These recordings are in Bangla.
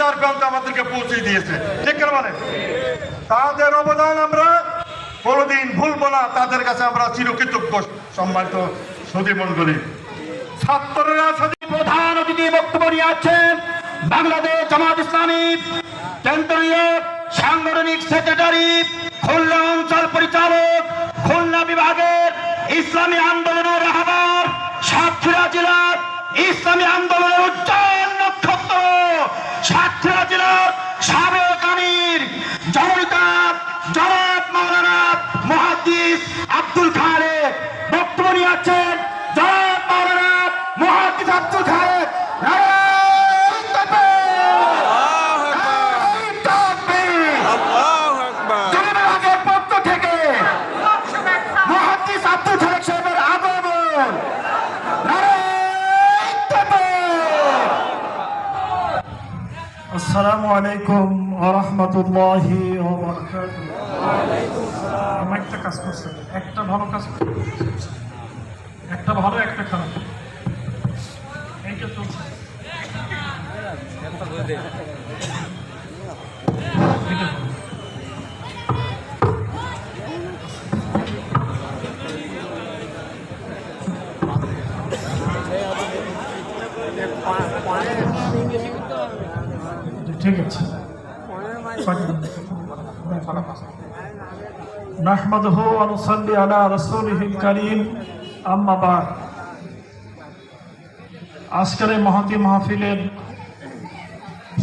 তার আমাদেরকে পৌঁছে দিয়েছে। ঠিক মানে তাদের অবদান আমরা কোনোদিন ভুলবো না, তাদের কাছে আমরা চিরকৃতজ্ঞ সম্মানিত সদী মন্ডলী ছাত্ররা সদী প্রধান অতিথি বক্তব্য নিয়ে আছেন বাংলাদেশ জামাত ইসলামী কেন্দ্রীয় সাংগঠনিক সেক্রেটারি, খুলনা অঞ্চল পরিচালক, খুলনা বিভাগের ইসলামী আন্দোলনের রাহবার সাতক্ষীরা জেলার ইসলামী আন্দোলনের উজ্জ্বল নক্ষত্র। সাতক্ষীরা জেলার সাবেক জনতা জনাব মাওলানা আলাইকুম ওরহমতুল্লাহি আমি একটা কাজ করছি একটা ভালো কাজ। একটা ভালো একটা খারাপ। এইটা চলছে। ঠিক আছে نحمده ونصلي على رسوله الكريم أما بعد আজকের এই মহতি মাহফিলের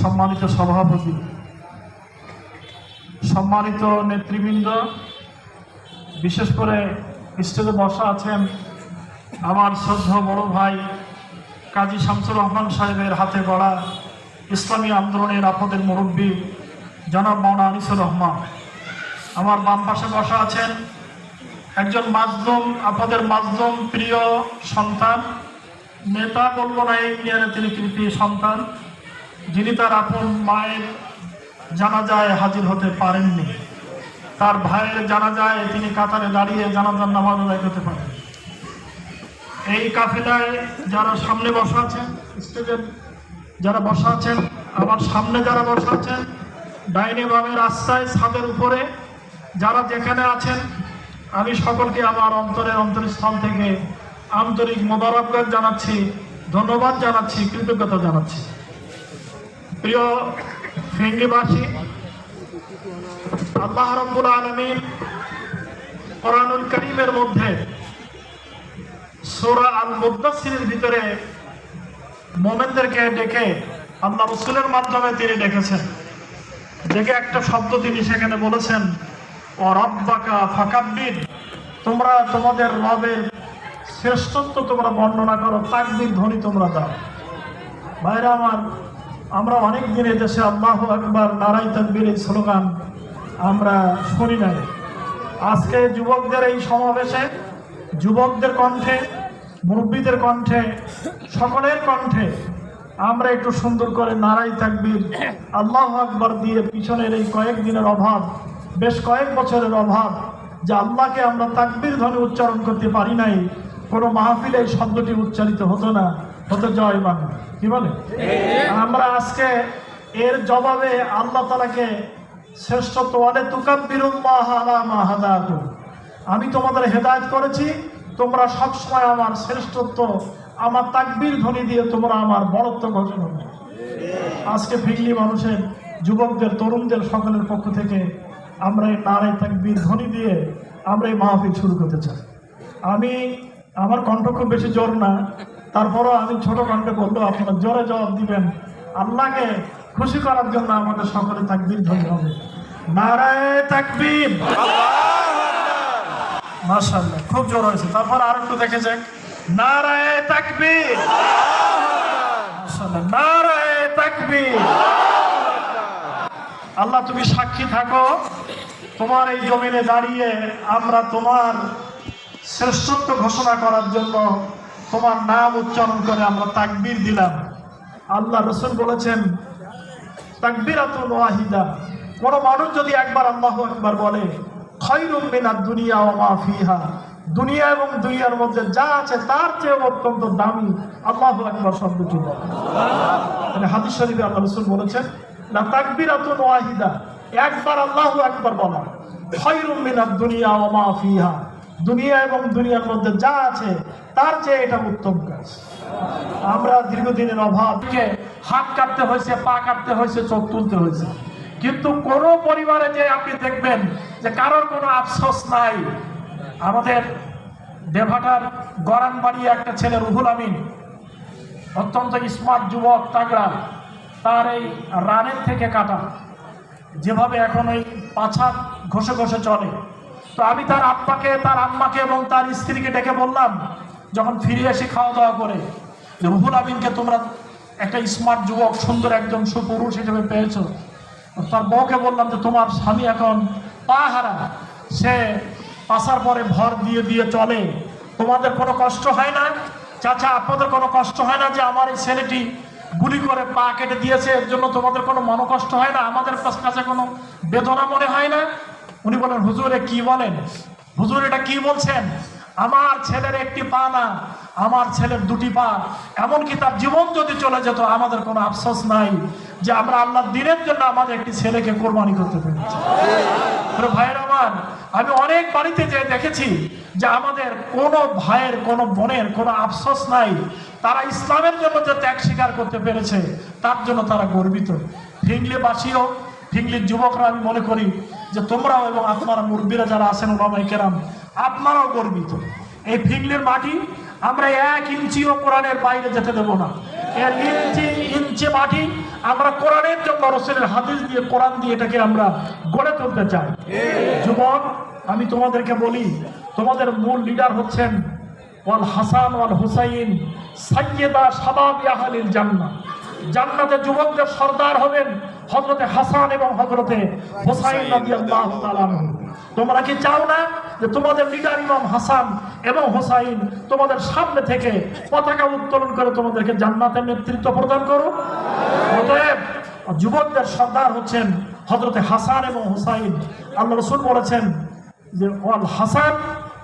সম্মানিত সভাপতি সম্মানিত নেতৃবৃন্দ বিশেষ করে স্টেজে বসা আছেন আমার শ্রদ্ধা বড় ভাই কাজী শামসুর রহমান সাহেবের হাতে গড়া ইসলামী আন্দোলনের আপদের মুরব্বী জনাব মৌনা আনিসুর রহমান। আমার বাম পাশে বসা আছেন একজন মাজলুম আপনাদের মাজলুম প্রিয় সন্তান, নেতা বলব না এই ইন্ডিয়ানে তিনি কৃতি সন্তান, যিনি তার আপন মায়ের জানাজায় হাজির হতে পারেননি। তার ভাইয়ের জানাজায় তিনি কাতারে দাঁড়িয়ে জানাজার নামাজ আদায় করতে পারেন এই কাফেলায় যারা সামনে বসা আছেন, স্টেজের যারা বসা আছেন, আমার সামনে যারা বসা আছেন, ডাইনে বামে রাস্তায়, ছাদের উপরে, যারা যেখানে আছেন, আমি সকলকে আমার অন্তরের অন্তরস্থল থেকে আন্তরিক মোবারকবাদ জানাচ্ছি, ধন্যবাদ জানাচ্ছি, কৃতজ্ঞতা জানাচ্ছি। প্রিয় ফেঙ্গিবাসী, আল্লাহ রব্বুল আলমিন কোরআনুল করিমের মধ্যে সোরা আল মুদাসিরের ভিতরে মোমেনদেরকে ডেকে আল্লাহ রসুলের মাধ্যমে তিনি ডেকেছেন। ডেকে একটা শব্দ তিনি সেখানে বলেছেন, ও রব্বাকা ফাকাব্বির, তোমরা তোমাদের রবের শ্রেষ্ঠত্ব তোমরা বর্ণনা করো, তাকবির ধ্বনি তোমরা দাও। ভাইরা আমার, আমরা অনেক দিন দেশে আল্লাহ আকবার নারাই তাকবির এই স্লোগান আমরা শুনি নাই। আজকে যুবকদের এই সমাবেশে, যুবকদের কণ্ঠে মুরব্বীদের কণ্ঠে, সকলের কণ্ঠে আমরা একটু সুন্দর করে নারাই তাকবির, আল্লাহ আকবার দিয়ে পিছনের এই কয়েক দিনের অভাব, বেশ কয়েক বছরের অভাব, যে আল্লাহকে আমরা তাকবির ধ্বনি উচ্চারণ করতে পারি নাই, কোনো মাহফিলে এই শব্দটি উচ্চারিত হতো না, হতো জয় বাংলা কি বলে? আমরা আজকে এর জবাবে আল্লাহ তালাকে আলা মা হাদাকুম। আমি তোমাদের হেদায়ত করেছি তোমরা সবসময় আমার শ্রেষ্ঠত্ব, আমার তাকবির ধ্বনি দিয়ে তোমরা আমার বড়ত্ব ঘোষণা করবে আজকে ফিরলি মানুষের, যুবকদের, তরুণদের সকলের পক্ষ থেকে আমরা এই নারায় তাকবির ধ্বনি দিয়ে আমরা এই মাহফিল শুরু করতে চাই। আমি, আমার কণ্ঠ খুব বেশি জোর না, তারপরও আমি ছোট কণ্ঠে বললেও আপনারা জোরে জবাব দিবেন। আল্লাহকে খুশি করার জন্য আমাদের সকলে তাকবির ধ্বনি হবে। নারায় তাকবীর! মাশাআল্লাহ, খুব জোর হয়েছে। তারপর আর একটু দেখে যাক। নারায় তাকবীর। মাশাআল্লাহ, নারায় তাকবীর। আল্লাহ, তুমি সাক্ষী থাকো। তোমার এই জমিনে দাঁড়িয়ে আমরা তোমার শ্রেষ্ঠত্ব ঘোষণা করার জন্য তোমার নাম উচ্চারণ করে আমরা তাকবির দিলাম। আল্লাহ রসুল বলেছেন, তাকবীরাতুল ওয়াহিদা। কোন মানুষ যদি একবার আল্লাহ একবার বলে খৈরুম মিনাদ দুনিয়া মা দুনিয়া এবং দুনিয়ার মধ্যে যা আছে তার চেয়ে অত্যন্ত দামি। আল্লাহ একবার শব্দটি মানে হাদিস শরীফে আল্লাহ রসুল বলেছেন না তাকবিরাতুন ওয়াহিদা। একবার আল্লাহু একবার বলা। খৈরুম মিনাদ দুনিয়া মা দুনিয়া এবং দুনিয়ার মধ্যে যা আছে তার চেয়ে এটা উত্তম কাজ। আমরা দীর্ঘদিনের অভাবকে হাত কাটতে হয়েছে, পা কাটতে হয়েছে, চোখ তুলতে হয়েছে। কিন্তু কোন পরিবারে যে আপনি দেখবেন যে কারোর কোনো আফসোস নাই। আমাদের দেভাটার গরান বাড়িয়ে একটা ছেলে রুহুল আমিন, অত্যন্ত স্মার্ট যুবক, তাগড়া, তার এই রানের থেকে কাটা। যেভাবে এখন ওই পাছা ঘষে ঘষে চলে। তো আমি তার আব্বাকে, তার আম্মাকে এবং তার স্ত্রীকে ডেকে বললাম, যখন ফিরে এসে খাওয়া দাওয়া করে, যে রুহুল আমিনকে তোমরা একটা স্মার্ট যুবক, সুন্দর একজন সুপুরুষ হিসেবে পেয়েছ। তার বউকে বললাম যে, তোমার স্বামী এখন পা হারা সে পাশার পরে ভর দিয়ে দিয়ে চলে। তোমাদের কোনো কষ্ট হয় না? চাচা, আপনাদের কোনো কষ্ট হয় না যে আমার এই ছেলেটি গুলি করে পা কেটে দিয়েছে? এর জন্য তোমাদের কোনো মনোকষ্ট হয় না? আমাদের কাছে কোনো বেদনা মনে হয় না? উনি বলেন, হুজুরে, কি বলেন? হুজুর এটা কি বলছেন? আমার ছেলের একটি পা না আমার ছেলের দুটি পা, এমনকি তার জীবন যদি চলে যেত, আমাদের কোনো আফসোস নাই যে আমরা আল্লাহ দিনের জন্য আমাদের একটি ছেলেকে কোরবানি করতে পেরেছি। ভাইয়ের আমার, আমি অনেক বাড়িতে যে দেখেছি যে আমাদের কোনো ভাইয়ের, কোনো বোনের কোনো আফসোস নাই। তারা ইসলামের জন্য যে ত্যাগ স্বীকার করতে পেরেছে, তার জন্য তারা গর্বিত। ফিংলিবাসীও, ফিংলির যুবকরা, আমি মনে করি যে তোমরাও এবং আপনারা মুরব্বীরা যারা আছেন ওলামাই কেরাম, আপনারাও গর্বিত। এই ফিংলির মাটি আমরা এক ইঞ্চিও কোরআনের বাইরে যেতে দেবো না। মাটি আমরা জন্য দিয়ে, কোরআন দিয়ে এটাকে আমরা গড়ে তুলতে চাই। আমি তোমাদেরকে বলি, তোমাদের মূল লিডার হচ্ছেন ওয়াল হাসান ওয়াল হুসাইন, সাইয়েদা শাবাব আহলিল জান্নাহ। জান্নাতে যুবকদের সর্দার হবেন হজরতে হাসান এবং হজরতে হোসাইন তোমরা কি চাও না যে তোমাদের লিডার ইমাম হাসান এবং হোসাইন তোমাদের সামনে থেকে পতাকা উত্তোলন করে তোমাদেরকে জান্নাতের নেতৃত্ব প্রদান করো অতএব যুবকদের সর্দার হচ্ছেন হজরতে হাসান এবং হুসাইন। আল্লাহ রসুল বলেছেন যে ওয়াল হাসান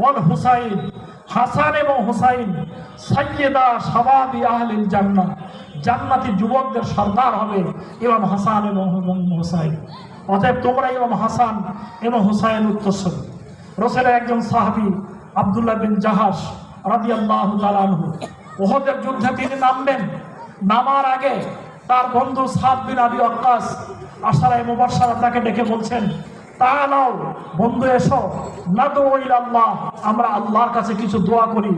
ওয়াল হুসাইন। হাসান এবং হুসাইন সাইয়েদা সাবাবি আহলিল জান্নাত জান্নাতি যুবকদের সর্দার হবে ইমাম হাসান এবং হুসাইন। অতএব তোমরা ইমাম হাসান এবং হুসাইন উত্তরস্বর রসেলের একজন সাহাবি আবদুল্লাহ বিন জাহাস আনহু, ওহদের যুদ্ধে তিনি নামবেন। নামার আগে তার বন্ধু সাদ বিন আবি অক্কাস আশারায় মুবাসারা তাকে ডেকে বলছেন, তা নাও, বন্ধু, এসো। না তো আল্লাহ আমরা আল্লাহর কাছে কিছু দোয়া করি।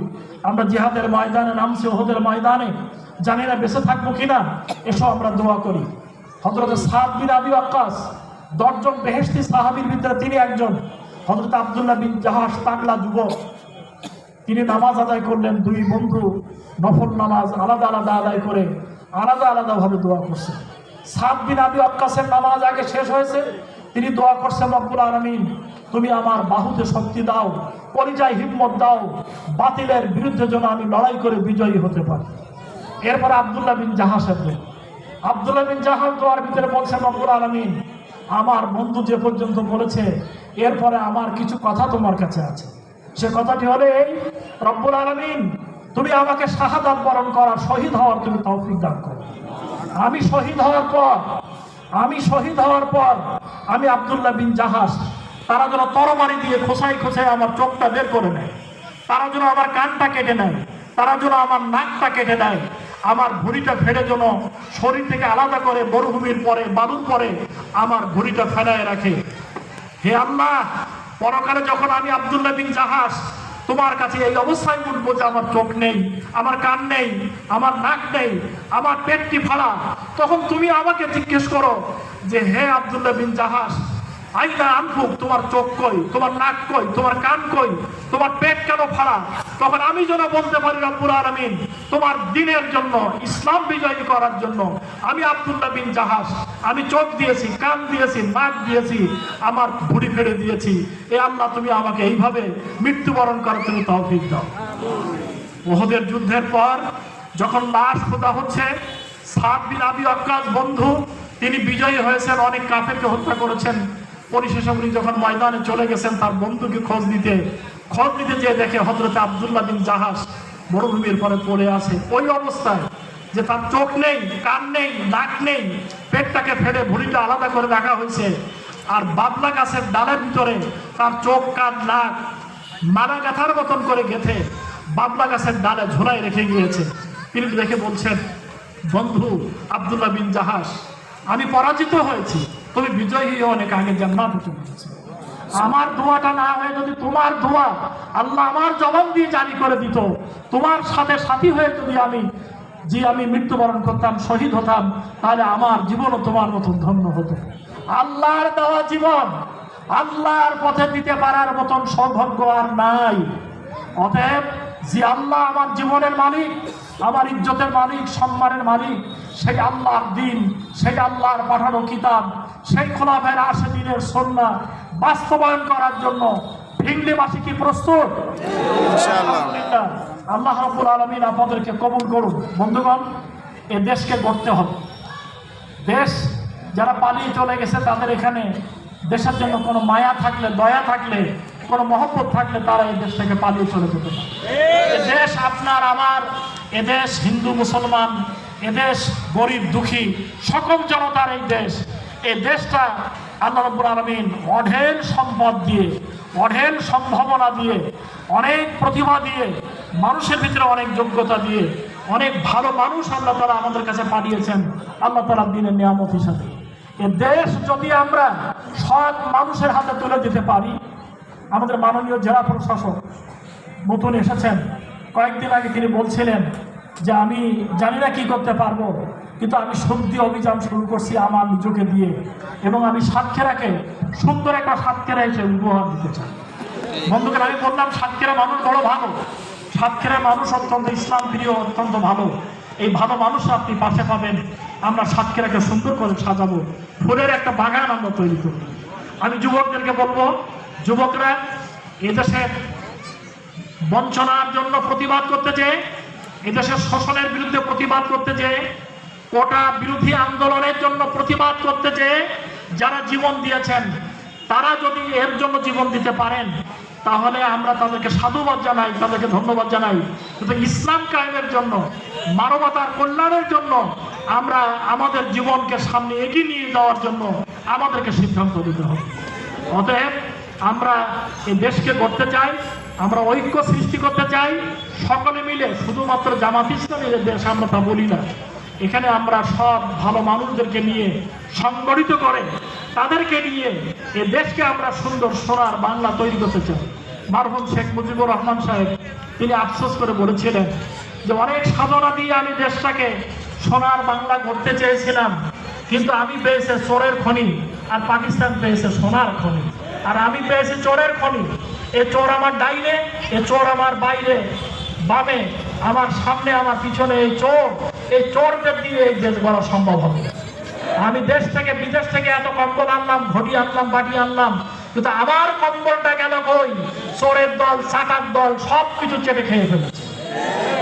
আমরা জিহাদের ময়দানে নামছি, ওহদের ময়দানে। জানি না বেঁচে থাকব কিনা এসব আমরা দোয়া করি। হজরত সাদ বিন আবি আক্কাস দশজন বেহেস্তি সাহাবির ভিতরে তিনি একজন। হজরত আবদুল্লাহ বিন জাহাজ তাগলা যুবক। তিনি নামাজ আদায় করলেন, দুই বন্ধু নফল নামাজ আলাদা আলাদা আদায় করে আলাদা আলাদাভাবে দোয়া করছে। সাত দিন আবি অক্কাসের নামাজ আগে শেষ হয়েছে, তিনি দোয়া করছেন, রব্বুল আলমিন, তুমি আমার বাহুতে শক্তি দাও পরিচয় হিম্মত দাও, বাতিলের বিরুদ্ধে যেন আমি লড়াই করে বিজয়ী হতে পারি। এরপর আবদুল্লাহ বিন জাহাজ আসবেন আবদুল্লাহ বিন জাহাজ দোয়ার ভিতরে বলছেন, রব্বুল আলমিন, আমার বন্ধু যে পর্যন্ত বলেছে, এরপরে আমার কিছু কথা তোমার কাছে আছে। সে কথাটি হলে এই, রব্বুল আলমিন, তুমি আমাকে শাহাদাত বরণ করার শহীদ হওয়ার তুমি তৌফিক দান করো। আমি শহীদ হওয়ার পর, আমি শহীদ হওয়ার পর, আমি আবদুল্লাহ বিন জাহাজ তারা যেন তরবারি দিয়ে খোসাই খোসাই আমার চোখটা বের করে নেয়। তারা যেন আমার কানটা কেটে নেয়। তারা যেন আমার নাকটা কেটে দেয়। আমার ভুঁড়িটা ফেলে যেন শরীর থেকে আলাদা করে মরুভূমির পরে, বালুর পরে আমার ভুঁড়িটা ফেলায় রাখে। হে আল্লাহ, পরকালে যখন আমি আবদুল্লাহ বিন জাহাজ তোমার কাছে এই অবস্থায় উঠবো যে আমার চোখ নেই, আমার কান নেই, আমার নাক নেই, আমার পেটটি ফাড়া তখন তুমি আমাকে জিজ্ঞেস করো যে, হে আবদুল্লাহ বিন জাহাজ আইনা আনফুক, তোমার চোখ কই, তোমার নাক কই, তোমার কান কই, তোমার পেট কেন ফাড়া তখন আমি যেন বলতে পারি, রব্বুল আলমিন তোমার দিনের জন্য, ইসলাম বিজয়ী করার জন্য। আমি আবদুল্লাহ বিন জাহাজ আমি চোখ দিয়েছি, কান দিয়েছি, নাক দিয়েছি, আমার ভুড়ি ফেড়ে দিয়েছি। এ আল্লাহ, তুমি আমাকে এইভাবে মৃত্যুবরণ করার তুমি তৌফিক দাও। ওহদের যুদ্ধের পর যখন লাশ খোদা হচ্ছে সাত বিন আবি অক্কাস বন্ধু, তিনি বিজয়ী হয়েছেন, অনেক কাফেরকে হত্যা করেছেন। পরিশেষে উনি যখন ময়দানে চলে গেছেন, তার বন্ধুকে খোঁজ দিতে খোঁজ নিতে যেয়ে দেখে হজরত আবদুল্লাহ বিন জাহাজ মরুভূমির পরে পড়ে আছে। ওই অবস্থায় যে তার চোখ নেই, কান নেই, নাক নেই, পেটটাকে ফেলে ভুড়িটা আলাদা করে রাখা হয়েছে। আর বাবলা গাছের ডালের ভিতরে তার চোখ, কান, নাক মারা গাথার মতন করে গেথে বাবলা গাছের ডালে ঝোলাই রেখে গিয়েছে। তিনি দেখে বলছেন, বন্ধু আবদুল্লাহ বিন জাহাজ আমি পরাজিত হয়েছি। তুমি বিজয়ী অনেক আগে জান্নাতে চলে গেছো। আমার দোয়াটা না হয়ে যদি তোমার দোয়া আল্লাহ আমার জবান দিয়ে জারি করে দিত, তোমার সাথে সাথী হয়ে যদি আমি, যে আমি মৃত্যুবরণ করতাম, শহীদ হতাম, তাহলে আমার জীবনও তোমার মতন ধন্য হতো। আল্লাহর দেওয়া জীবন, আল্লাহর পথে দিতে পারার মতন সৌভাগ্য আর নাই। অতএব, যে আল্লাহ আমার জীবনের মালিক, আমার ইজ্জতের মালিক, সম্মানের মালিক, সেই আল্লাহর দিন, সেই আল্লাহর পাঠানো কিতাব, সেই খোলাফের আশে দিনের সন্না বাস্তবায়ন করার জন্য ভিংলিবাসী কি প্রস্তুত। আল্লাহ রাব্বুল আলামিন আপনাদেরকে কবুল করুন। বন্ধুগণ এ দেশকে গড়তে হবে। দেশ যারা পালিয়ে চলে গেছে তাদের এখানে দেশের জন্য কোনো মায়া থাকলে দয়া থাকলে কোনো মহব্বত থাকলে তারা এই দেশ থেকে পালিয়ে চলে যেতে পারে। দেশ আপনার আমার এদেশ হিন্দু মুসলমান এদেশ গরিব দুঃখী সকল জনতার এই দেশ। এই দেশটা আল্লাহ রব্বুল আলমিন অঢেল সম্পদ দিয়ে, অঢেল সম্ভাবনা দিয়ে, অনেক প্রতিভা দিয়ে, মানুষের ভিতরে অনেক যোগ্যতা দিয়ে, অনেক ভালো মানুষ আল্লাহ তালা আমাদের কাছে পাঠিয়েছেন আল্লাহ তালা দিনের নিয়ামত হিসাবে। এ দেশ যদি আমরা সৎ মানুষের হাতে তুলে দিতে পারি, আমাদের মাননীয় জেলা প্রশাসক নতুন এসেছেন। কয়েকদিন আগে তিনি বলছিলেন যে আমি জানি না কি করতে পারব। কিন্তু আমি সন্ধি অভিযান শুরু করছি আমার নিজকে দিয়ে এবং আমি সাতক্ষীরাকে সুন্দর একটা সাতক্ষীরা এসে উপহার দিতে চাই। বন্ধুকে আমি বললাম, সাতক্ষীরা মানুষ বড় ভালো। সাতক্ষীরার মানুষ অত্যন্ত ইসলাম প্রিয় অত্যন্ত ভালো। এই ভালো মানুষ আপনি পাশে পাবেন। আমরা সাতক্ষীরাকে সুন্দর করে সাজাবো। ফুলের একটা বাগান আমরা তৈরি করব। আমি যুবকদেরকে বলব, যুবকরা এদেশের বঞ্চনার জন্য প্রতিবাদ করতে চেয়ে, এদেশের শোষণের বিরুদ্ধে প্রতিবাদ করতে চেয়ে কোটা বিরোধী আন্দোলনের জন্য প্রতিবাদ করতে চেয়ে যারা জীবন দিয়েছেন, তারা যদি এর জন্য জীবন দিতে পারেন, তাহলে আমরা তাদেরকে সাধুবাদ জানাই, তাদেরকে ধন্যবাদ জানাই। কিন্তু ইসলাম কায়েমের জন্য, মানবতার কল্যাণের জন্য, আমরা আমাদের জীবনকে সামনে এগিয়ে নিয়ে যাওয়ার জন্য আমাদেরকে সিদ্ধান্ত নিতে হবে। অতএব, আমরা এই দেশকে করতে চাই, আমরা ঐক্য সৃষ্টি করতে চাই, সকলে মিলে, শুধুমাত্র জামাত দেশ, আমরা তা বলি না। এখানে আমরা সব ভালো মানুষদেরকে নিয়ে সংগঠিত করে তাদেরকে নিয়ে এ দেশকে আমরা সুন্দর সোনার বাংলা তৈরি করতে চাই। মারহুম শেখ মুজিবুর রহমান সাহেব, তিনি আফসোস করে বলেছিলেন যে অনেক সাধনা দিয়ে আমি দেশটাকে সোনার বাংলা করতে চেয়েছিলাম, কিন্তু আমি পেয়েছে চোরের খনি আর পাকিস্তান পেয়েছে সোনার খনি। আর আমি পেয়েছি চোরের খনি। এ চোর আমার ডাইনে, এ চোর আমার বাইরে। বামে, আমার সামনে, আমার পিছনে এই চোর। এই চোরদের দিয়ে এই দেশ গড়া সম্ভব হবে আমি দেশ থেকে, বিদেশ থেকে এত কম্বল আনলাম ঘটি আনলাম, বাটি আনলাম, কিন্তু আমার কম্বলটা গেল কই? চোরের দল চাকার দল সব কিছু চেপে খেয়ে ফেলেছে।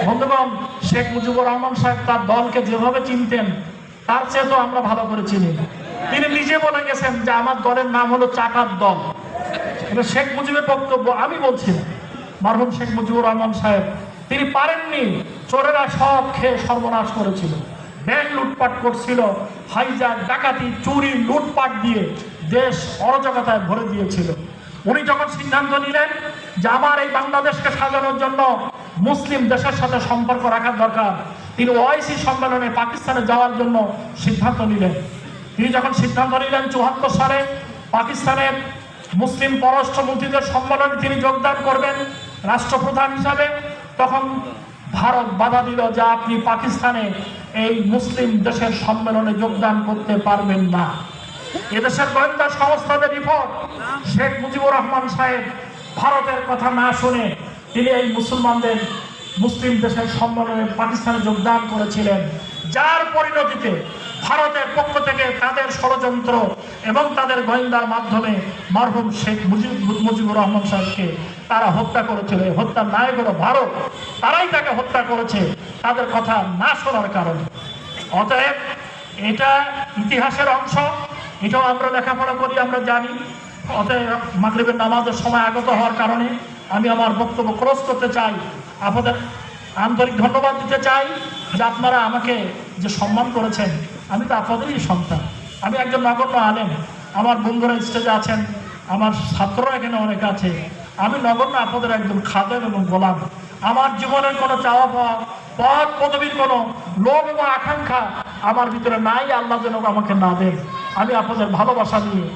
বন্ধুগণ, শেখ মুজিবুর রহমান সাহেব তার দলকে যেভাবে চিনতেন, তার চেয়ে তো আমরা ভালো করে চিনি তিনি নিজে বলে গেছেন যে আমার দলের নাম হলো চাকার দল। এটা শেখ মুজিবের বক্তব্য, আমি বলছি। মরহুম শেখ মুজিবুর রহমান সাহেব, তিনি পারেননি চোরেরা সব খেয়ে সর্বনাশ করেছিল। ব্যাংক লুটপাট করছিল হাইজাক ডাকাতি, চুরি, লুটপাট দিয়ে দেশ অরাজকতায় ভরে দিয়েছিল। উনি যখন সিদ্ধান্ত নিলেন যে আমার এই বাংলাদেশকে সাজানোর জন্য মুসলিম দেশের সাথে সম্পর্ক রাখার দরকার, তিনি ওআইসি সম্মেলনে পাকিস্তানে যাওয়ার জন্য সিদ্ধান্ত নিলেন। তিনি যখন সিদ্ধান্ত নিলেন চুহাত্তর সালে পাকিস্তানের মুসলিম পররাষ্ট্রমন্ত্রীদের সম্মেলনে তিনি যোগদান করবেন রাষ্ট্রপ্রধান হিসাবে, তখন ভারত বাধা দিল যে আপনি পাকিস্তানে এই মুসলিম দেশের সম্মেলনে যোগদান করতে পারবেন না। এদেশের গোয়েন্দা সংস্থাদের রিপোর্ট, শেখ মুজিবুর রহমান সাহেব ভারতের কথা না শুনে তিনি এই মুসলমানদের মুসলিম দেশের সম্মেলনে পাকিস্তানে যোগদান করেছিলেন। যার পরিণতিতে ভারতের পক্ষ থেকে তাদের ষড়যন্ত্র এবং তাদের গোয়েন্দার মাধ্যমে মরহুম শেখ মুজিব মুজিবুর রহমান সাহেবকে তারা হত্যা করেছিল এই হত্যার নায়ক হলো ভারত, তারাই তাকে হত্যা করেছে, তাদের কথা না শোনার কারণে। অতএব এটা ইতিহাসের অংশ, এটাও আমরা লেখাপড়া করি, আমরা জানি। অতএব মাগরিবের নামাজের সময় আগত হওয়ার কারণে আমি আমার বক্তব্য ক্রস করতে চাই। আপনাদের আন্তরিক ধন্যবাদ দিতে চাই যে আপনারা আমাকে যে সম্মান করেছেন, আমি তো আপনাদেরই সন্তান। আমি একজন নগণ্য আলেম, আমার বন্ধুরা স্টেজে আছেন, আমার ছাত্ররা এখানে অনেক আছে। আমি নগণ্য আপনাদের একজন খাদেম এবং গোলাম। আমার জীবনের কোনো চাওয়া পাওয়া পদ পদবীর কোনো লোভ এবং আকাঙ্ক্ষা আমার ভিতরে নাই, আল্লাহ যেন আমাকে না দেন। আমি আপনাদের ভালোবাসা নিয়ে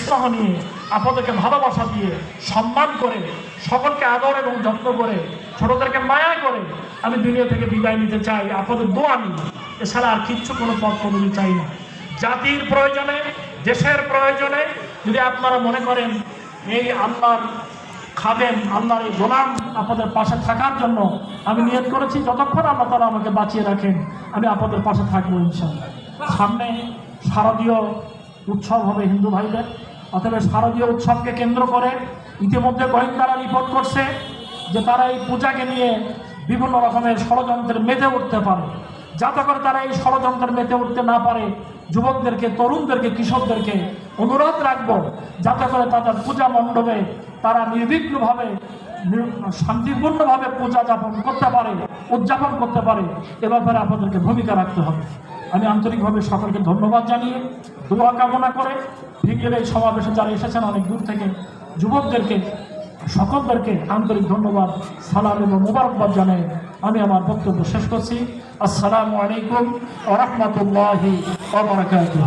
স্নেহ নিয়ে, আপনাদেরকে ভালোবাসা দিয়ে, সম্মান করে, সকলকে আদর এবং যত্ন করে, ছোটদেরকে মায়া করে আমি দুনিয়া থেকে বিদায় নিতে চাই। আপনাদের দোয়া নিই এছাড়া আর কিচ্ছু কোনো পথ পদবি চাই না। জাতির প্রয়োজনে, দেশের প্রয়োজনে যদি আপনারা মনে করেন, এই আল্লাহর খাবেন আল্লাহর এই গোলাম আপনাদের পাশে থাকার জন্য আমি নিয়ত করেছি, যতক্ষণ আল্লাহ তারা আমাকে বাঁচিয়ে রাখেন, আমি আপনাদের পাশে থাকব ইনশাল্লাহ সামনে শারদীয় উৎসব হবে হিন্দু ভাইদের, অতএব শারদীয় উৎসবকে কেন্দ্র করে ইতিমধ্যে গোয়েন্দারা রিপোর্ট করছে যে তারা এই পূজাকে নিয়ে বিভিন্ন রকমের ষড়যন্ত্রের মেতে উঠতে পারে। যাতে করে তারা এই ষড়যন্ত্রের মেতে উঠতে না পারে, যুবকদেরকে, তরুণদেরকে, কৃষকদেরকে অনুরোধ রাখব, যাতে করে তাদের পূজা মণ্ডপে তারা নির্বিঘ্নভাবে শান্তিপূর্ণভাবে পূজা যাপন করতে পারে, উদযাপন করতে পারে এ ব্যাপারে আপনাদেরকে ভূমিকা রাখতে হবে। আমি আন্তরিকভাবে সকলকে ধন্যবাদ জানিয়ে দোয়া কামনা করে ভিগের এই সমাবেশে যারা এসেছেন অনেক দূর থেকে, যুবকদেরকে, সকলদেরকে আন্তরিক ধন্যবাদ, সালাম এবং মুবারকবাদ জানাই আমি আমার বক্তব্য শেষ করছি। আসসালামু আলাইকুম ওরহমতুল্লাহি ওবরাকাতুহ